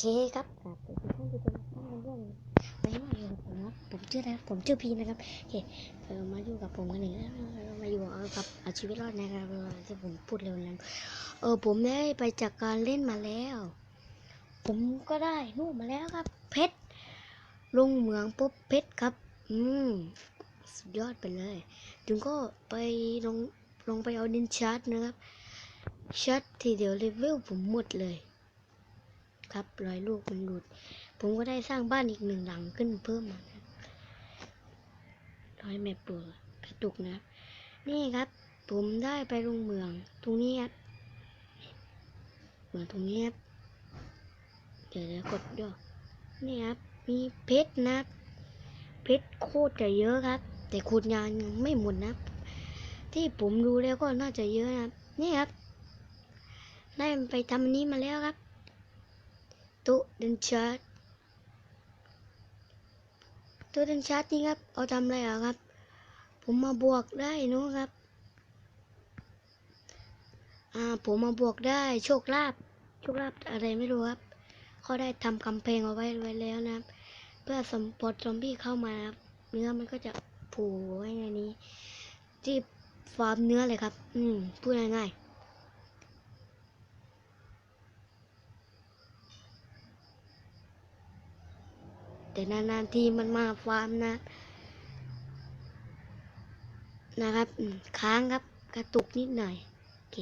เคครับครับท่านผู้ชมท่านเรื่องไม่มาอยู่กับผมครับผมชื่ออะไรครับผมชื่อพีนะครับโอเคเออมาอยู่กับผมกันหนึ่งแล้วมาอยู่กับอาชีวิตรอดนะครับเออที่ผมพูดเร็วนั้นเออผมได้ไปจากการเล่นมาแล้ว ผมก็ได้นู่นมาแล้วครับ เพชรลงเหมืองปุ๊บเพชรครับ อืมสุดยอดไปเลยถึงก็ไปลงลงไปเอาดินชาร์จนะครับชาร์จทีเดียวเลเวลผมหมดเลย ครับรอยลูกมันหลุด ผมก็ได้สร้างบ้านอีกหนึ่งหลังขึ้นเพิ่มมานะรอยแม่ปลวกระตุกนะ นี่ครับ ผมได้ไปลงเมือง ตรงนี้ครับเมืองตรงนี้ครับเดี๋ยวเดี๋ยวกดด้วยนี่ครับ มีเพชรนะครับเพชรโคตรจะเยอะครับ แต่ขุดยานยังไม่หมดนะที่ผมดูแล้วก็น่าจะเยอะนะนี่ครับ ได้ไปทำนี้มาแล้วครับ ตู้ดินชาร์จตู้ดินชาร์จนี่ครับเอาทำอะไรอะครับ ผมมาบวกได้นะครับอ่าผมมาบวกได้โชคลาภโชคลาภอะไรไม่รู้ครับ เขาได้ทำกำแพงเอาไว้ไว้แล้วนะครับ เพื่อสมปลดซอมบี้เข้ามานะครับ เนื้อมันก็จะผูไว้ในนี้ที่ฟาร์มเนื้อเลยครับ อืมพูดง่ายๆ แต่นานๆทีมันมาฟาร์มนะ นะครับค้างครับกระตุกนิดหน่อยโอเค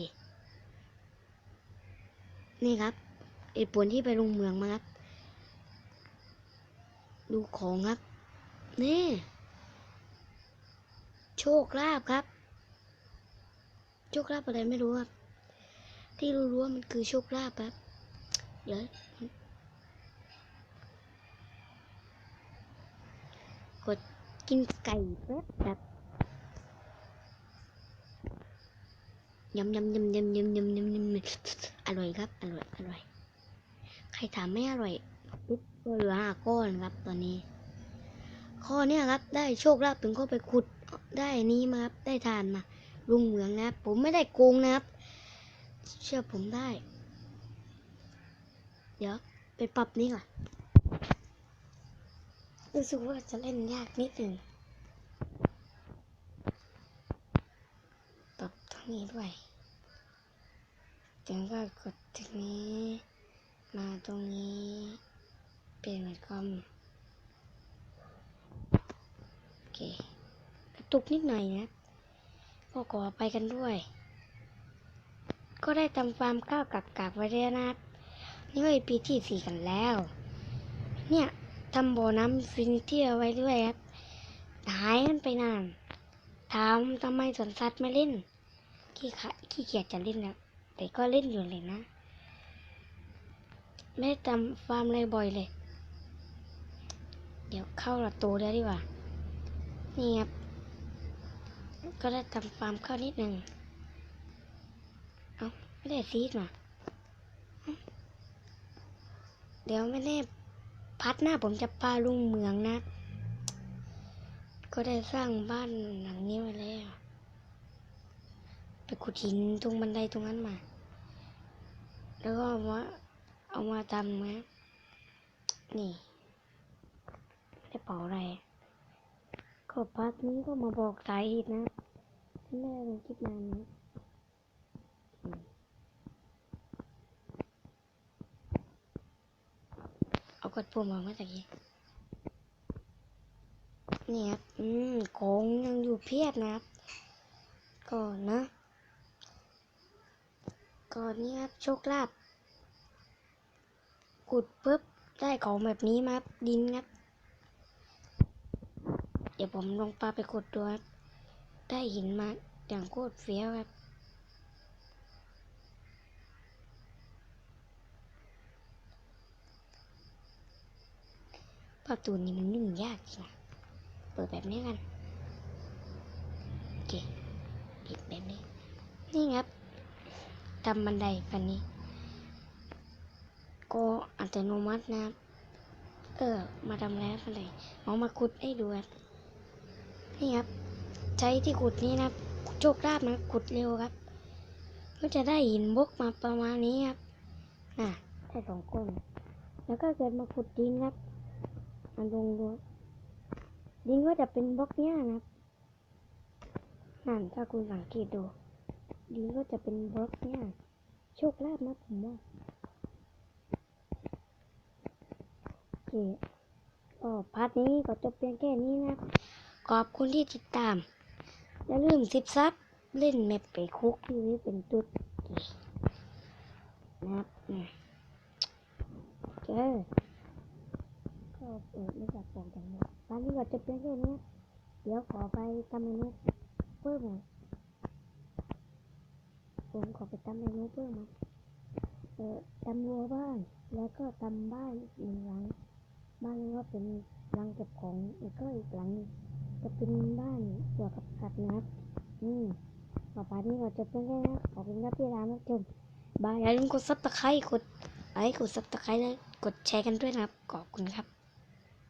นี่ครับไอ้ผลที่ไปลงเมืองมาครับ ดูของครับ นี่ โชคลาภครับ โชคลาภอะไรไม่รู้ครับ ที่รู้ๆว่ามันคือโชคลาภครับเดี๋ยว กดกินไก่แป๊บแบบยำยำยำยำยำยำยำยำอร่อยครับ อร่อย อร่อย ใครถามไม่อร่อยปุ๊บก็เหลือห้าก้อนครับตอนนี้ ข้อเนี้ยครับ ได้โชคลาภถึงก็ไปขุดได้นนี้มาครับ ได้ทานมาลุงเหมืองนะครับ ผมไม่ได้โกงนะครับ เชื่อผมได้ เดี๋ยวไปปรับนี้ก่อน รู้สึกว่าจะเล่นยากนิดหนึ่งปรับตรงนี้ด้วยจากนั้นก็กดตรงนี้ มาตรงนี้ เปลี่ยนเป็นคอมโอเคกระตุกนิดหน่อยนะก็ขอไปกันด้วย ก็ได้ทำฟาร์มข้าวกักกากไว้แล้วนะครับนี่ก็เป็นปีที่สี่กันแล้ว เนี่ย ทำบ่อน้ำฟินเที่ยวไว้ด้วยครับ หายกันไปนาน ถามทำไมสวนสัตว์ไม่เล่น ขี้ขะขี้เกียจจะเล่นนะแต่ก็เล่นอยู่เลยนะ ไม่ได้ทำฟาร์มอะไรบ่อยเลย เดี๋ยวเข้าละโตแล้วดีกว่า นี่ครับ ก็ได้ทำฟาร์มเข้านิดหนึ่งเอาไม่ได้ซีดมาเดี๋ยวไม่แน่ พัดหน้าผมจะพาลุงเมืองนะ ก็ได้สร้างบ้านหลังนี้ไว้แล้ว ไปขุดหินตรงบันไดตรงนั้นมา แล้วก็เอามาเอามาทำนะนี่ ได้เป่าอะไร ก็พักนี้ก็มาบอกสาเหตุนะที่แม่ลงคลิปนานนี้มเอา กดปุ่มมาเมื่อกี้นี่ครับ อืมของยังอยู่เพียบนะครับ ก่อนนะ ก่อนนี้ครับ โชคลาภขุดปุ๊บ ได้ของแบบนี้มาครับดินครับ เดี๋ยวผมลงปลาไปขุดดูครับ ได้หินมาอย่างโคตรเฟี้ยวครับ ประตูนี้มันยุ่งยากจริงอะเปิดแบบนี้กันโอเคปิดแบบนี้ นี่ครับทำบันไดแบบนี้ ก็อัตโนมัตินะครับ เออ มาทำแล้วบันไดเอามาขุดให้ดูครับนี่ครับ ใช้ที่ขุดนี้นะครับโชคลาภนะขุดเร็วครับก็จะได้หินบกมาประมาณนี้ครับน่ะได้สองก้น แล้วก็เกิดมาขุดดินครับ มาลงดูดินก็จะเป็นบล็อกเนี้ยนะนั่นถ้าคุณสังเกตดู ดินก็จะเป็นบล็อกเนี้ยโชคลาภนะผมว่าโอเคก็พาร์ทนี้ก็จบเพียงแค่นี้นะขอบคุณที่ติดตาม อย่าลืมสิบซับเล่นแมปไปคุกที่นี่เป็นตุ๊ดนะครับเจอ ก็เปิดไม่จับสองจังเลยตอนนี้ก็จะเป็นแค่นี้เดี๋ยวขอไปทำเมนูเพิ่มหน่อยผมขอไปทำเมนูเพิ่มมาเออทำรั้วบ้าน แล้วก็ทำบ้านอีกหนึ่งหลัง บ้านก็เป็นหลังเก็บของแล้วก็อีกหลังจะเป็นบ้านเกี่ยวกับสัตว์นะครับอืมต่อไปนี้เราจะเป็นแค่นะขอบคุณครับที่ร้านรับชมบายอย่าลืมกดซับสไครต์กดไลค์กดซับสไครต์และกดแชร์กันด้วยนะครับ ขอบคุณครับ